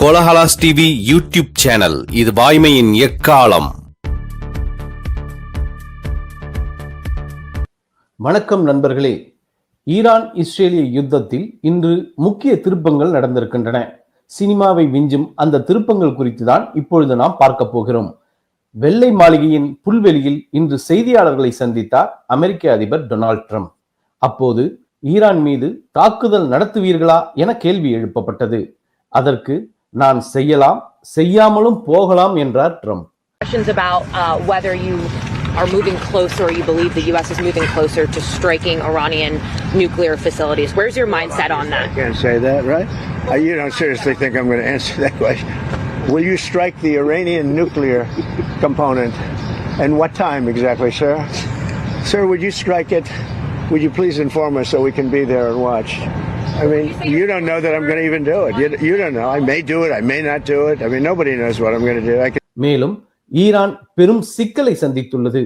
Kolahalas TV YouTube channel. இது வாய்மையின் எக்காலம். வணக்கம் நண்பர்களே. ஈரான் இஸ்ரேலிய யுத்தத்தில் இன்று முக்கிய திருப்பங்கள் நடந்திருக்கின்றன. சினிமாவை விஞ்சும் அந்த திருப்பங்கள் குறித்து தான் இப்பொழுது நாம் பார்க்க போகிறோம். வெள்ளை மாளிகையின் புல்வெளியில் இன்று செய்தியாளர்களை சந்தித்தார் அமெரிக்க அதிபர் டொனால்ட் ட்ரம்ப். அப்போது ஈரான் மீது தாக்குதல் நடத்துவீர்களா என கேள்வி எழுப்பப்பட்டது. அதற்கு நான் செய்யலாம் செய்யாமலும் போகலாம் என்றார் Trump questions about uh, whether you are moving closer or you believe the U.S. is moving closer to striking Iranian nuclear facilities. Where's your mindset on that? Can't say that, right? Uh, you don't seriously think I'm going to answer that question? Will you strike the Iranian nuclear component? And what time exactly, sir? Sir, would you strike it? Would you please inform us so we can be there and watch? I mean, you don't know that I'm going to even do it. You, you don't know. I may do it. I may not do it. I mean, nobody knows what I'm going to do. I can மேலும் Iran பெரும் சிக்கலை சந்தித்துள்ளது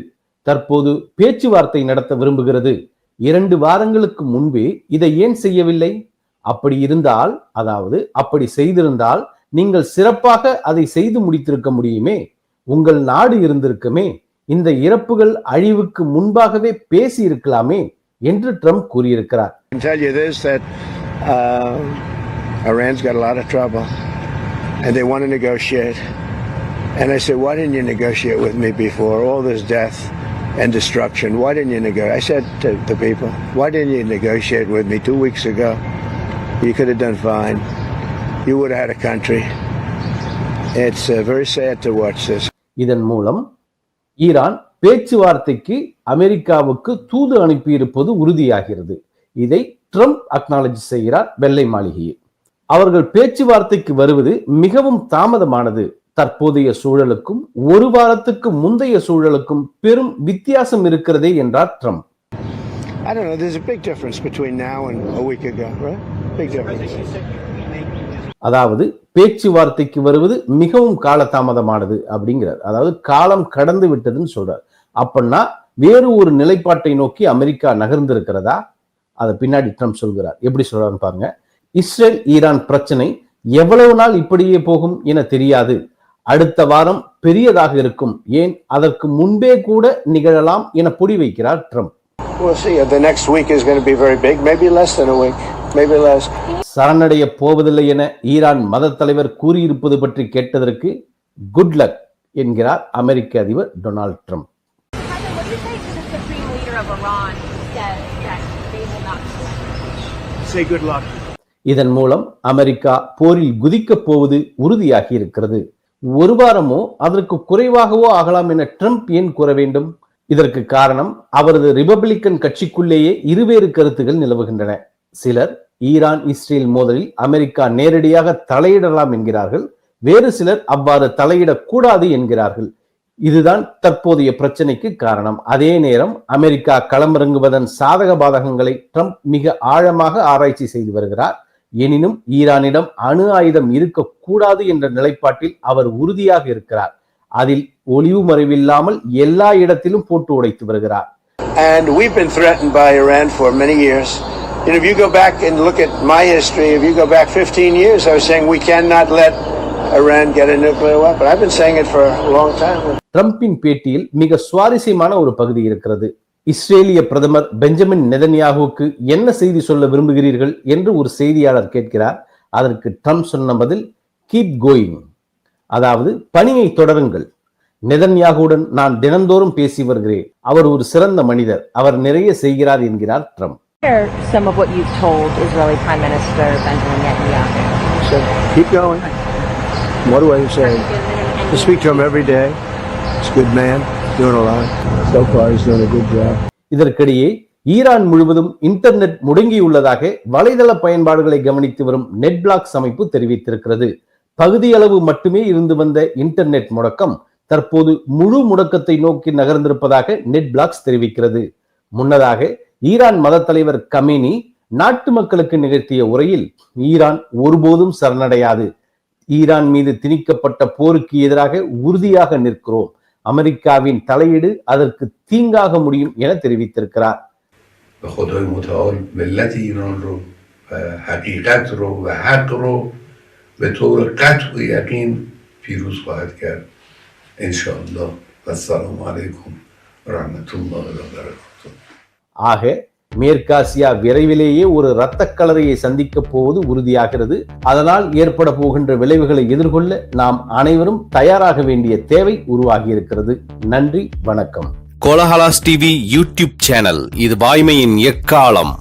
தற்போது பேச்சுவார்த்தை நடத்த விரும்புகிறது இரண்டு வாரங்களுக்கு முன்பே இதை ஏன் செய்யவில்லை அப்படி இருந்தால் அதாவது அப்படி செய்திருந்தால் நீங்கள் சிறப்பாக அதை செய்து முடித்திருக்க முடியுமே உங்கள் நாடு இருந்திருக்குமே இந்த இறப்புகள் அழிவுக்கு முன்பாகவே பேசி இருக்கலாமே என்று ட்ரம்ப் கூறியிருக்கிறார் tell you this that uh, Iran's got a lot of trouble and they want to negotiate. And I said, Why didn't you negotiate with me before? All this death and destruction. Why didn't you negotiate? I said to the people, Why didn't you negotiate with me two weeks ago? You could have done fine. You would have had a country. It's uh, very sad to watch this. இதன் மூலம் Iran பேச்சுவார்த்தைக்கு அமெரிக்காவுக்கு தூது அனுப்பியிருப்பது உறுதியாகிறது இதை Trump அக்னாலஜி செய்கிறார் வெள்ளை மாளிகையில் அவர்கள் பேச்சுவார்த்தைக்கு வருவது மிகவும் தாமதமானது தற்போதைய சூழலுக்கும் ஒரு வாரத்துக்கு முந்தைய சூழலுக்கும் பெரும் வித்தியாசம் இருக்கிறதே என்றார் Trump I don't know. There's a big difference between now and a week ago, right? Big difference. அதாவது பேச்சுவார்த்தைக்கு வருவது மிகவும் காலதாமதமானது அப்படிங்கிறார் அதாவது காலம் கடந்து விட்டதுன்னு சொல்றார் அப்படின்னா வேறு ஒரு நிலைப்பாட்டை நோக்கி அமெரிக்கா நகர்ந்திருக்கிறதா அதை பின்னாடி ட்ரம்ப் சொல்கிறார் எப்படி சொல்றாருன்னு பாருங்க இஸ்ரேல் ஈரான் பிரச்சனை எவ்வளவு நாள் இப்படியே போகும் என தெரியாது அடுத்த வாரம் பெரியதாக இருக்கும் ஏன் அதற்கு முன்பே கூட நிகழலாம் என பொடி வைக்கிறார் Trump We'll see. The next week is going to be very big. Maybe less than a week. Maybe less. சரணடைய போவதில்லை என ஈரான் மத தலைவர் கூறியிருப்பது பற்றி கேட்டதற்கு குட் லக் என்கிறார் அமெரிக்க அதிபர் Donald Trump Said that they will not Say good luck. இதன் மூலம் அமெரிக்கா போரில் குதிக்கப் போவது உறுதியாகி இருக்கிறது. ஒரு வாரமோ அதற்கு குறைவாகவோ ஆகலாம் என ட்ரம்ப் ஏன் கூற வேண்டும்? இதற்கு காரணம் அவரது ரிபப்ளிக்கன் கட்சிக்குள்ளேயே இருவேறு கருத்துகள் நிலவுகின்றன. சிலர் ஈரான் இஸ்ரேல் மோதலில் அமெரிக்கா நேரடியாக தலையிடலாம் என்கிறார்கள். வேறு சிலர் அவ்வாறு தலையிடக்கூடாது என்கிறார்கள். இதுதான் தற்போதைய பிரச்சனைக்கு காரணம். அதே நேரம் அமெரிக்கா களமிறங்குவதன் சாதக பாதகங்களை ட்ரம்ப் மிக ஆழமாக ஆராய்ச்சி செய்து வருகிறார். எனினும் ஈரானிடம் அணு ஆயுதம் இருக்கக்கூடாது என்ற நிலைப்பாட்டில் அவர் உறுதியாக இருக்கிறார். அதில் ஒளிவு மறைவில்லாமல் எல்லா இடத்திலும் போட்டு உடைத்து வருகிறார். And we've been threatened by Iran for many years. You know, if you go back and look at my history, if you go back 15 years, I was saying we cannot let Iran get a nuclear weapon. I've been saying it for a long time. ட்ரம்பின் பேட்டியில் மிக சுவாரஸ்யமான ஒரு பகுதி இருக்கிறது இஸ்ரேலிய பிரதமர் Benjamin நெதன்யாகுவுக்கு என்ன செய்தி சொல்ல விரும்புகிறீர்கள் என்று ஒரு செய்தியாளர் கேட்கிறார் அதற்கு ட்ரம்ப் சொன்ன பதில் கீப் கோயிங் அதாவது பணியை தொடருங்கள் நெதன்யாகுவுடன் நான் தினந்தோறும் பேசி வருகிறேன் அவர் ஒரு சிறந்த மனிதர் அவர் நிறைய செய்கிறார் என்கிறார் Trump some of what you've told Israeli Prime Minister Benjamin Netanyahu. So keep going. What do I say? I speak to him every day. He's a good man, doing a lot. So far, he's doing a good job. இதற்கிடையே Iran முழுவதும் internet முடங்கியுள்ளதாக வலைதள பயன்பாடுகளை கவனித்து வரும் நெட்பிளாக்ஸ் அமைப்பு தெரிவித்திருக்கிறது பகுதியளவு மட்டுமே இருந்து வந்த இன்டர்நெட் முடக்கம் தற்போது முழு முடக்கத்தை நோக்கி நகர்ந்திருப்பதாக நெட்பிளாக்ஸ் தெரிவிக்கிறது முன்னதாக ஈரான் மத தலைவர் நாட்டு மக்களுக்கு நிகழ்த்திய உரையில் ஈரான் ஒருபோதும் சரணடையாது ஈரான் மீது திணிக்கப்பட்ட போருக்கு எதிராக உறுதியாக நிற்கிறோம். அமெரிக்காவின் தலையீடு அதற்கு தீங்காக முடியும் என தெரிவித்திருக்கிறார். ஆக மேற்காசியா விரைவிலேயே ஒரு இரத்த கலரையை சந்திக்கப் போவது உறுதியாகிறது. அதனால் ஏற்பட போகின்ற விளைவுகளை எதிர்கொள்ள நாம் அனைவரும் தயாராக வேண்டிய தேவை உருவாகி இருக்கிறது நன்றி வணக்கம். கோலஹலாஸ் டிவி யூடியூப் சேனல் இது வாய்மையின் எக்காலம்.